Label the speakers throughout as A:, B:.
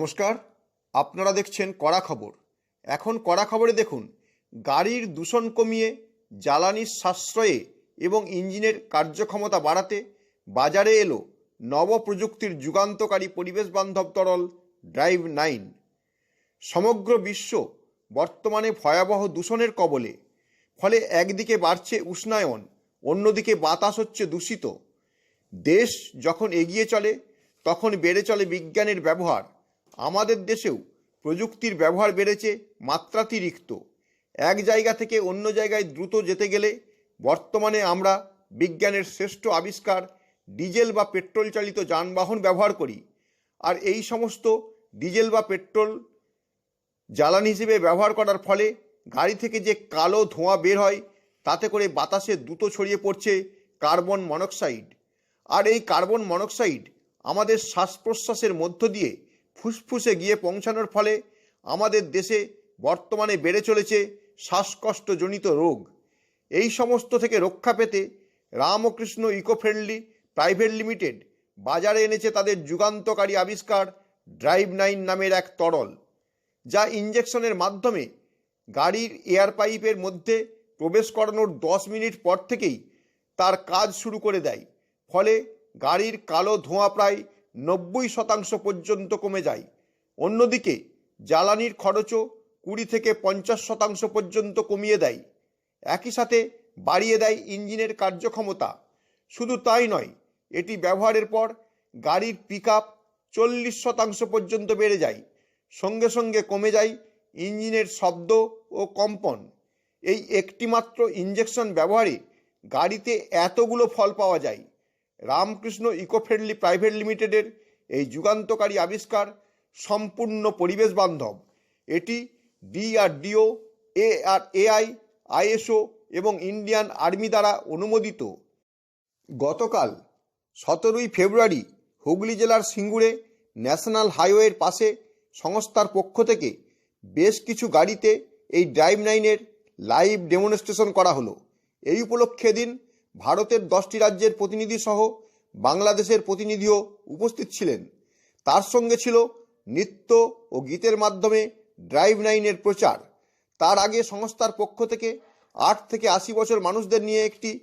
A: নমস্কার, আপনারা দেখছেন কড়া খবর। এখন কড়া খবরে দেখুন, গাড়ির দূষণ কমিয়ে, জ্বালানির সাশ্রয়ে এবং ইঞ্জিনের কার্যক্ষমতা বাড়াতে বাজারে এলো নব প্রযুক্তির যুগান্তকারী পরিবেশ বান্ধব তরল ড্রাইভ নাইন। সমগ্র বিশ্ব বর্তমানে ভয়াবহ দূষণের কবলে। ফলে একদিকে বাড়ছে উষ্ণায়ন, অন্যদিকে বাতাস হচ্ছে দূষিত। দেশ যখন এগিয়ে চলে, তখন বেড়ে চলে বিজ্ঞানের ব্যবহার। আমাদের দেশেও প্রযুক্তির ব্যবহার বেড়েছে মাত্রাতিরিক্ত। এক জায়গা থেকে অন্য জায়গায় দ্রুত যেতে গেলে বর্তমানে আমরা বিজ্ঞানের শ্রেষ্ঠ আবিষ্কার ডিজেল বা পেট্রোল চালিত যানবাহন ব্যবহার করি। আর এই সমস্ত ডিজেল বা পেট্রোল জ্বালানি হিসেবে ব্যবহার করার ফলে গাড়ি থেকে যে কালো ধোঁয়া বের হয়, তাতে করে বাতাসে দ্রুত ছড়িয়ে পড়ছে কার্বন মনোক্সাইড। আর এই কার্বন মনোক্সাইড আমাদের শ্বাস প্রশ্বাসের মধ্য দিয়ে ফুসফুসে গিয়ে পৌঁছানোর ফলে আমাদের দেশে বর্তমানে বেড়ে চলেছে শ্বাসকষ্টজনিত রোগ। এই সমস্ত থেকে রক্ষা পেতে Ramakrishna eco friendly private limited বাজারে এনেছে তাদের যুগান্তকারী আবিষ্কার ড্রাইভ নাইন নামের এক তরল, যা ইঞ্জেকশনের মাধ্যমে গাড়ির এয়ার পাইপের মধ্যে প্রবেশ করানোর দশ মিনিট পর থেকেই তার কাজ শুরু করে দেয়। ফলে গাড়ির কালো ধোঁয়া প্রায় নব্বই শতাংশ পর্যন্ত কমে যায়। অন্যদিকে, জ্বালানির খরচও কুড়ি থেকে পঞ্চাশ শতাংশ পর্যন্ত কমিয়ে দেয়। একই সাথে বাড়িয়ে দেয় ইঞ্জিনের কার্যক্ষমতা। শুধু তাই নয়, এটি ব্যবহারের পর গাড়ির পিক আপ চল্লিশ শতাংশ পর্যন্ত বেড়ে যায়। সঙ্গে সঙ্গে কমে যায় ইঞ্জিনের শব্দ ও কম্পন। এই একটিমাত্র ইঞ্জেকশন ব্যবহারে গাড়িতে এতগুলো ফল পাওয়া যায়। রামকৃষ্ণ ইকো ফ্রেন্ডলি প্রাইভেট লিমিটেডের এই যুগান্তকারী আবিষ্কার সম্পূর্ণ পরিবেশ বান্ধব। এটি DRDO A R AI ISO এবং ইন্ডিয়ান আর্মি দ্বারা অনুমোদিত। গতকাল সতেরোই ফেব্রুয়ারি হুগলি জেলার সিঙ্গুরে ন্যাশনাল হাইওয়ের পাশে সংস্থার পক্ষ থেকে বেশ কিছু গাড়িতে এই ড্রাইভ নাইনের লাইভ ডেমনস্ট্রেশন করা হলো। এই উপলক্ষে দিন ভারতের দশটি রাজ্যের প্রতিনিধি সহ বাংলাদেশের প্রতিনিধিও উপস্থিত ছিলেন। তার সঙ্গে ছিল নৃত্য ও গীতের মাধ্যমে ড্রাইভ নাইনের প্রচার। তার আগে সংস্থার পক্ষ থেকে আট থেকে আশি বছর মানুষদের নিয়ে একটি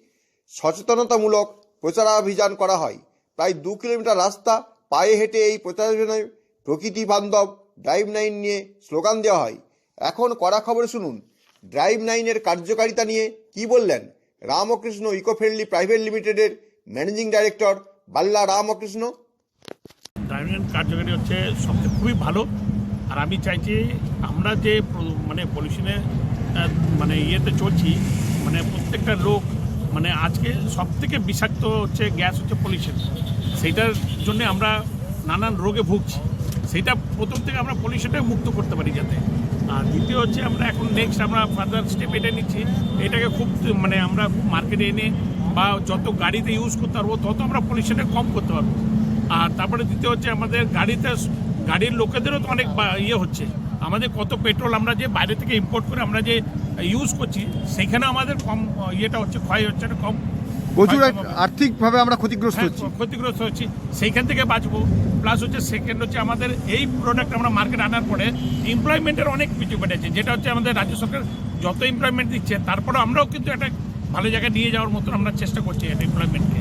A: সচেতনতামূলক প্রচারাভিযান করা হয়। প্রায় দু কিলোমিটার রাস্তা পায়ে হেঁটে এই প্রচারাভিযানে প্রকৃতি বান্ধব ড্রাইভ নাইন নিয়ে স্লোগান দেওয়া হয়। এখন কড়া খবর শুনুন, ড্রাইভ নাইনের কার্যকারিতা নিয়ে কি বললেন? রামকৃষ্ণ ইকো ফ্রেন্ডলি প্রাইভেট লিমিটেডের managing director Balla Ramakrishna.
B: Driving কার্যকারী হচ্ছে সবচেয়ে খুবই ভালো। আর আমি চাইছি আমরা যে মানে পলিউশনে মানে ইয়েতে চলছি মানে প্রত্যেকটা লোক মানে আজকে সব থেকে বিষাক্ত হচ্ছে গ্যাস হচ্ছে পলিউশন। সেইটার জন্য আমরা নানান রোগে ভুগছি। সেইটা প্রথম থেকে আমরা পলিউশনটাকে মুক্ত করতে পারি যাতে। আর দ্বিতীয় হচ্ছে আমরা এখন নেক্সট আমরা ফার্দার স্টেপ এটা নিচ্ছি। এটাকে খুব মানে আমরা মার্কেটে এনে বা যত গাড়িতে ইউজ করতে পারব, তত আমরা পলিউশনটা কম করতে পারব। আর তারপরে দ্বিতীয় হচ্ছে আমাদের গাড়িতে গাড়ির লোকেদেরও তো অনেক ইয়ে হচ্ছে। আমাদের কত পেট্রোল আমরা যে বাইরে থেকে ইম্পোর্ট করে আমরা যে ইউজ করছি সেখানে আমাদের কম, ইয়েটা হচ্ছে, ক্ষয় হচ্ছে কম।
C: প্রচুর। আর্থিকভাবে আমরা ক্ষতিগ্রস্ত
B: হ্যাঁ,
C: হচ্ছি।
B: ক্ষতিগ্রস্ত হচ্ছি। সেইখান থেকে বাঁচবো। প্লাস হচ্ছে সেকেন্ড হচ্ছে আমাদের এই প্রোডাক্ট আমরা মার্কেট আনার পরে এমপ্লয়মেন্টের অনেক কিছু বেড়েছে যেটা হচ্ছে আমাদের রাজ্য সরকার যত এমপ্লয়মেন্ট দিচ্ছে তারপরে আমরাও কিন্তু একটা ভালো জায়গায় নিয়ে যাওয়ার মতন আমরা চেষ্টা করছি এমপ্লয়মেন্টকে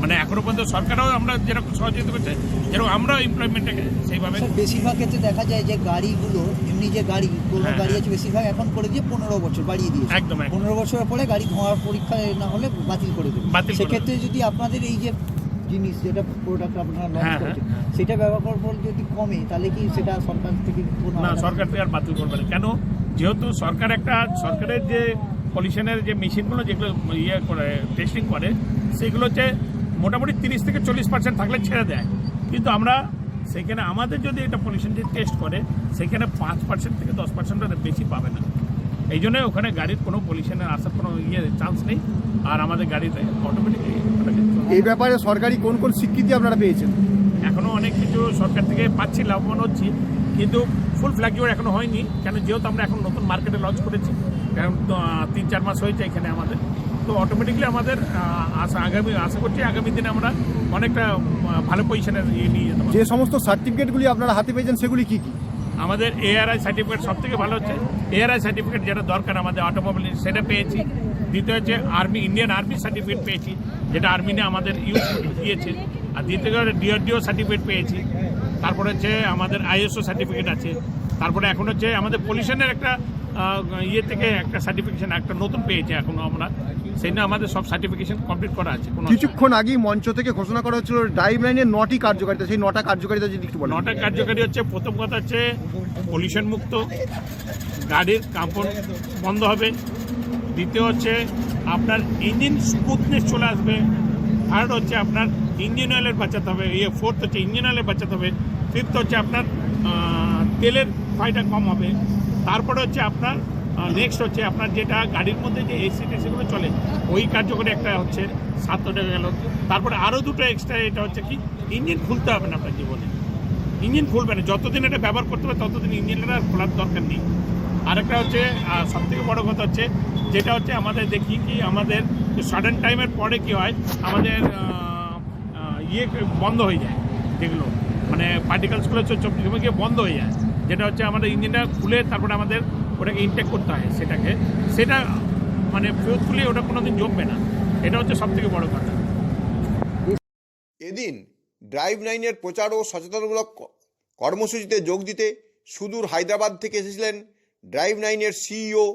B: মানে এখনও পর্যন্ত সরকারও আমরা যেরকম সহযোগিতা করছে যেরকম আমরাও এমপ্লয়মেন্টটাকে সেইভাবে
D: বেশিরভাগ ক্ষেত্রে দেখা যায় যে গাড়িগুলো এমনি যে গাড়ি কোনো
B: হ্যাঁ,
D: গাড়ি
B: হ্যাঁ।
D: আছে বেশিরভাগ এখন করে দিয়ে পনেরো বছর বাড়িয়ে দিয়েছে
B: একদম।
D: পনেরো বছরের পরে গাড়ি ধোঁয়ার পরীক্ষা না হলে বাতিল করে দেবে
B: বাতিল
D: সেক্ষেত্রে যদি আপনাদের এই যে জিনিস যেটা প্রোডাক্ট আপনারা লঞ্চ
B: হ্যাঁ, হ্যাঁ।
D: সেটা ব্যবহার করার পর যদি কমে তাহলে কি সেটা সরকার থেকে
B: না সরকার থেকে আর বাতিল করবে না কেন যেহেতু সরকার একটা সরকারের যে পলিউশনের যে মেশিনগুলো যেগুলো ইয়ে করে টেস্টিং করে সেগুলো হচ্ছে মোটামুটি তিরিশ থেকে চল্লিশ পার্সেন্ট থাকলে ছেড়ে দেয়। কিন্তু আমরা সেখানে আমাদের যদি এটা পলিউশন যে টেস্ট করে সেখানে পাঁচ পার্সেন্ট থেকে দশ পার্সেন্টের বেশি পাবে না। এই জন্য ওখানে গাড়ির কোনো পলিউশনের আসার কোনো ইয়ে চান্স নেই। আর আমাদের গাড়িতে অটোমেটিকলি
C: এই ব্যাপারে সরকারি কোন কোন স্বীকৃতি আপনারা পেয়েছেন?
B: এখনও অনেক কিছু সরকার থেকে পাচ্ছি লাভবান হচ্ছি। কিন্তু ফুল ফ্ল্যাগিওর এখনও হয়নি। কেন যেহেতু আমরা এখন নতুন মার্কেটে লঞ্চ করেছি কারণ তিন চার মাস হয়েছে এখানে আমাদের। তো অটোমেটিকলি আমাদের আশা আগামী আশা করছি আগামী দিনে আমরা অনেকটা ভালো পজিশনে নিয়ে যেতে পারব।
C: যে সমস্ত সার্টিফিকেটগুলি আপনারা হাতে পেয়েছেন সেগুলি কি কি?
B: আমাদের এআরআই সার্টিফিকেট সব থেকে ভালো হচ্ছে। এআরআই সার্টিফিকেট যেটা দরকার আমাদের অটোমোবাইল সেটা পেয়েছি। দ্বিতীয় হচ্ছে আর্মি ইন্ডিয়ান আর্মি সার্টিফিকেট পেয়েছি যেটা আর্মিনে আমাদের ইউজ দিয়েছে। আর দ্বিতীয় ডিআরডিও সার্টিফিকেট পেয়েছি। তারপরে হচ্ছে আমাদের আইএসও সার্টিফিকেট আছে। তারপরে এখন হচ্ছে আমাদের পলিউশনের একটা ইয়ে থেকে একটা সার্টিফিকেশন একটা নতুন পেয়েছি এখনও আমরা। সেই জন্য আমাদের সব সার্টিফিকেশন কমপ্লিট করা আছে কোনো
C: কিছুক্ষণ আগেই মঞ্চ থেকে ঘোষণা করা হচ্ছিল ড্রাইভ লাইনের নটি কার্যকারিতা সেই নটা কার্যকারিতা যদি একটু বলেন।
B: নটা কার্যকারী হচ্ছে প্রথম কথা হচ্ছে পলিউশন মুক্ত গাড়ির কাঁপন বন্ধ হবে। দ্বিতীয় হচ্ছে আপনার ইঞ্জিন স্মুথনেস চলে আসবে। থার্ড হচ্ছে আপনার ইঞ্জিন অয়েলের বাঁচাতে হবে। ইয়ে ফোর্থ হচ্ছে ইঞ্জিন অয়েলের বাঁচাতে হবে। ফিফথ হচ্ছে আপনার তেলের ক্ষয়টা কম হবে। তারপরে হচ্ছে আপনার নেক্সট হচ্ছে আপনার যেটা গাড়ির মধ্যে যে এসি টেসিগুলো চলে, ওই কার্যকরী একটা হচ্ছে সাত টাকা গেল। তারপরে আরও দুটো এক্সট্রা এটা হচ্ছে কি? ইঞ্জিন খুলতে হবে না আপনার জীবনে। ইঞ্জিন খুলবে না। যতদিন এটা ব্যবহার করতে হবে, ততদিন ইঞ্জিনটা খোলার দরকার নেই। আরেকটা হচ্ছে সব থেকে বড় কথা হচ্ছে, যেটা হচ্ছে আমাদের দেখি কি, আমাদের সাডেন টাইমের পরে কি হয়, আমাদের ইয়ে বন্ধ হয়ে যায় যেগুলো। মানে পার্টিকেলসগুলো চব্বিশ গিয়ে বন্ধ হয়ে যায়। যেটা হচ্ছে আমাদের ইঞ্জিনটা খুলে তারপরে আমাদের ওটাকে ইনটেক করতে হয় সেটাকে সেটা মানে ফোর্থফুলি ওটা কোনোদিন জমবে না এটা হচ্ছে সব থেকে বড় কথা
A: এদিন ড্রাইভ নাইনের প্রচার ও সচেতনমূলক ক- কর্মসূচিতে যোগ দিতে সুদূর হায়দ্রাবাদ থেকে এসেছিলেন ড্রাইভ নাইনের সিইও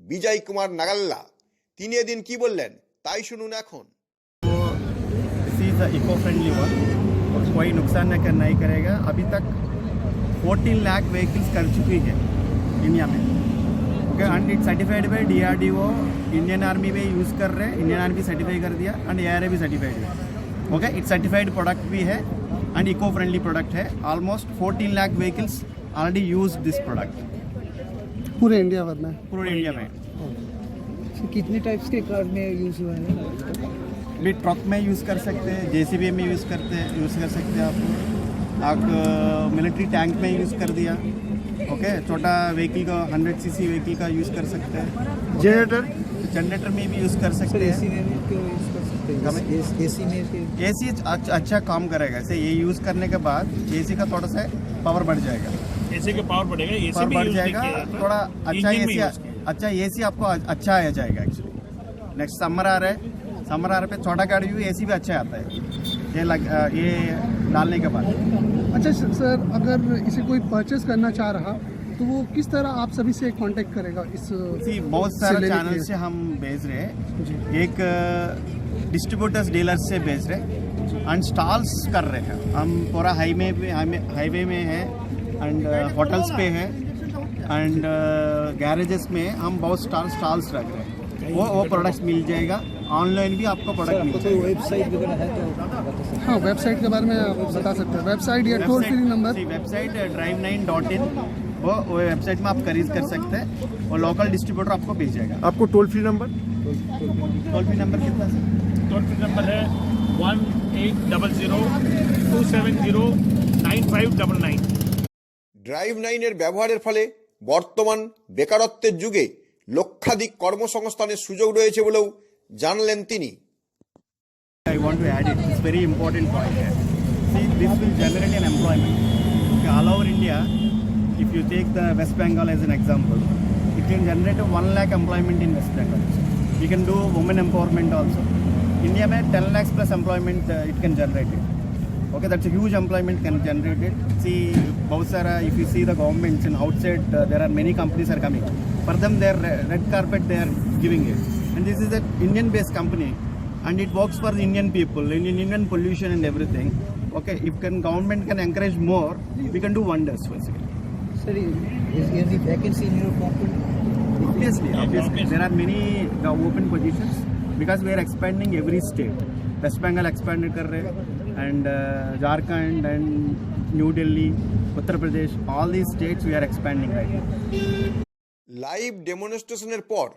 A: বিজয় কুমার নাগাল্লা তিনি এদিন কি বললেন তাই শুনুন এখন
E: this is eco friendly one कोई नुकसान न कर नहीं करेगा अभी तक 14 लाख व्हीकल्स कर चुकी है इंडिया में। Okay and it certified by D R D O Indian army में यूज़ कर रहे हैं। इंडियन आर्मी सर्टिफाई कर दिया एंड ए आर ए भी सर्टिफाइड है। ओके इट सर्टिफाइड प्रोडक्ट भी है एंड इको फ्रेंडली प्रोडक्ट है। Almost 14 lakh vehicles already use this product
F: पूरे इंडिया भर में?
E: पूरे इंडिया में।
D: कितने टाइप्स के कार में यूज़ हुआ है?
E: भी ट्रक में यूज़ कर सकते हैं जेसीबी में यूज़ करते हैं यूज़ कर सकते हैं आप। मिलिट्री टैंक में यूज़ कर दिया। ओके छोटा व्हीकल का हंड्रेड सीसी व्हीकल का यूज़ कर सकते हैं।
C: जनरेटर
E: जनरेटर में भी यूज़ कर सकते हैं।
D: ए सी में
E: ए सी अच्छा, अच्छा काम करेगा। ऐसे ये यूज़ करने के बाद ए सी का थोड़ा सा पावर बढ़ जाएगा।
B: ए सी का पावर बढ़ेगा।
E: ए
B: सी
E: बढ़ जाएगा। थोड़ा अच्छा ए सी अच्छा ए सी आपको अच्छा आया जाएगा एक्चुअली नेक्स्ट समर आ रहा है। समर आ रहा है छोटा गाड़ी भी ए सी भी अच्छा आता है। ये लग ये डालने के बाद।
F: अच्छा सर अगर इसे कोई परचेस करना चाह रहा तो वो किस तरह आप सभी से कांटेक्ट करेगा इस
E: सी बहुत सारे चैनल से हम भेज रहे हैं। एक डिस्ट्रीब्यूटर्स डीलर्स से भेज रहे हैं। एंड स्टॉल्स कर रहे हैं। हम पूरा हाईवे पे हाईवे में है एंड होटल्स पे है एंड गैरेजेस में हम बहुत स्टॉल स्टॉल्स रख रहे हैं। वो वो प्रोडक्ट्स मिल जाएगा। ऑनलाइन भी आपको प्रोडक्ट मिल जाएगा।
D: वेबसाइट वगैरह है तो
F: हाँ वेबसाइट के बारे में आप बता सकते हैं वेबसाइट या toll free number
E: website drive nine dot in वो वो वेबसाइट में आप खरीद कर सकते हैं और लोकल डिस्ट्रीब्यूटर आपको भेज जाएगा
C: आपको toll free number
E: toll free number कितना सर
B: टोल फ्री नंबर है one eight double zero two seven zero nine five double nine
A: drive নাইনের ব্যবহারের ফলে বর্তমান বেকারত্বের যুগে লক্ষাধিক কর্মসংস্থানের সুযোগ রয়েছে বলেও জানালেন তিনি
E: I want to add it. It's very important point here. See, this will generate an employment. All over India, if you take the West Bengal as an example, it can generate a 1 lakh employment in West Bengal. We can do women empowerment also. India may 10 lakhs plus employment uh, it can generate it. Okay, that's a huge employment can generate it. See, Bhavsara, if you see the governments in outside, uh, there are many companies are coming. For them, their red carpet they are giving it. And this is an Indian-based company and it works for the Indian people, Indian, Indian pollution and everything. Okay, if can government can encourage more, we can do wonders basically.
D: Sir, is, there vacancy in your company?
E: Obviously, obviously. There are many uh, open positions because we are expanding every state. West Bengal expanded and uh, Jharkhand and New Delhi, Uttar Pradesh, all these states we are expanding right now.
A: Live demonstration পর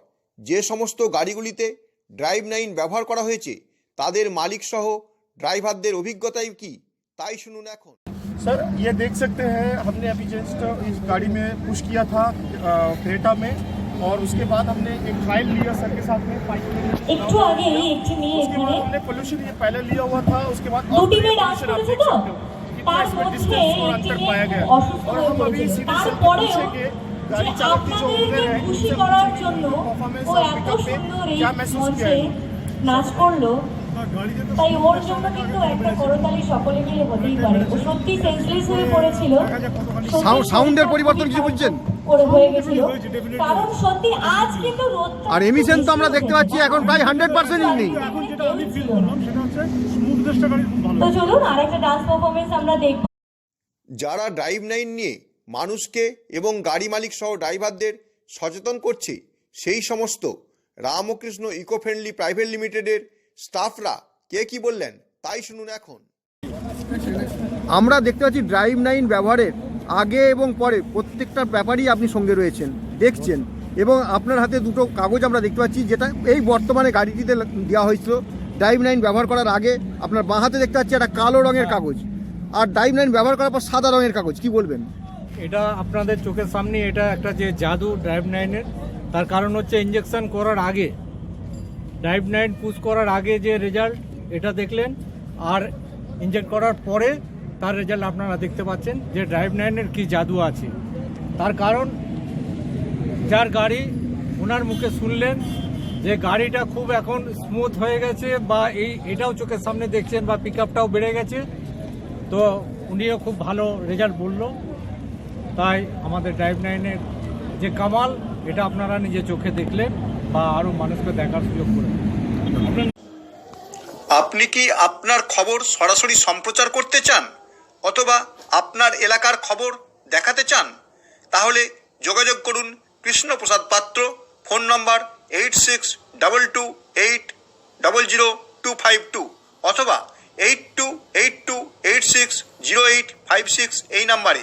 A: যে সমস্ত গাড়িগুলিতে drive nine ব্যবহার করা হয়েছে তাদের মালিক সহ ড্রাইভারদের অভিজ্ঞতাই কি তাই শুনুন এখন
G: सर ये देख सकते हैं हमने अभी जस्ट इस गाड़ी में पुश किया था अ, क्रेटा में और उसके बाद हमने एक ट्रायल लिया सर के साथ में फाइव
H: একটু আগে একটু নিয়ে
G: उसके बाद
H: এখানে
G: हमने पोल्यूशन ये पहले लिया हुआ था उसके बाद और
H: দুটি মেয়ে ডান্স
G: pollution आप
H: করেছে
G: देख
H: তো
G: सकते हो। कितना
H: তার
G: इसमें
H: মধ্যে
G: distance और
H: একটি
G: अंतर
H: মেয়ে
G: पाया गया
H: অসুস্থ
G: और
H: হয়ে
G: हम अभी
H: পড়েছিল
G: सीधे से
H: তারপরেও
G: पूछे कि
H: যে আপনাদেরকে খুশি করার জন্য ও এত সুন্দর এই মঞ্চে নাচ করল তাই ওর জন্য কিন্তু একটা করতালি সকলে হতেই পারে। ও সত্যি সেন্সলেস হয়ে পড়েছিল।
C: সাউন্ডের পরিবর্তন কিছু বুঝছেন? আর এমিশন তো আমরা দেখতে পাচ্ছি এখন প্রায়
H: পার্সেন্ট
A: যারা ড্রাইভ নাইন নিয়ে মানুষকে এবং গাড়ি মালিক সহ ড্রাইভারদের সচেতন করছে। সেই সমস্ত রামকৃষ্ণ ইকো ফ্রেন্ডলি প্রাইভেট লিমিটেডের স্টাফরা কে কি বললেন তাই শুনুন এখন।
C: আমরা দেখতে পাচ্ছি ড্রাইভ নাইন ব্যবহারের আগে এবং পরে প্রত্যেকটা ব্যাপারই আপনি সঙ্গে রয়েছেন, দেখছেন এবং আপনার হাতে দুটো কাগজ আমরা দেখতে পাচ্ছি যেটা এই বর্তমানে গাড়িটিতে দেওয়া হয়েছিল। ড্রাইভ নাইন ব্যবহার করার আগে আপনার বাঁ হাতে দেখতে পাচ্ছি একটা কালো রঙের কাগজ। আর ড্রাইভ নাইন ব্যবহার করার পর সাদা রঙের কাগজ, কি বলবেন?
I: এটা আপনাদের চোখের সামনে, এটা একটা যে জাদু ড্রাইভ নাইনের তার কারণ হচ্ছে ইঞ্জেকশন করার আগে ড্রাইভ নাইন পুশ করার আগে যে রেজাল্ট এটা দেখলেন। আর ইনজেক্ট করার পরে তার রেজাল্ট আপনারা দেখতে পাচ্ছেন যে ড্রাইভ নাইনের কি জাদু আছে। তার কারণ, যার গাড়ি, ওনার মুখে শুনলেন যে গাড়িটা খুব এখন স্মুথ হয়ে গেছে বা এই, এটাও চোখের সামনে দেখছেন বা পিক বেড়ে গেছে। তো উনিও খুব ভালো রেজাল্ট বলল। তাই আমাদের ড্রাইভ নাইনের যে কামাল, এটা আপনারা নিজে চোখে দেখলেন বা আরও মানুষকে দেখার সুযোগ করে
A: আপনি কি আপনার খবর সরাসরি সম্প্রচার করতে চান অথবা আপনার এলাকার খবর দেখাতে চান? তাহলে যোগাযোগ করুন Krishnaprasad Patra, phone number eight six double two eight double zero two five two অথবা eight two eight two eight six zero eight five six এই নাম্বারে।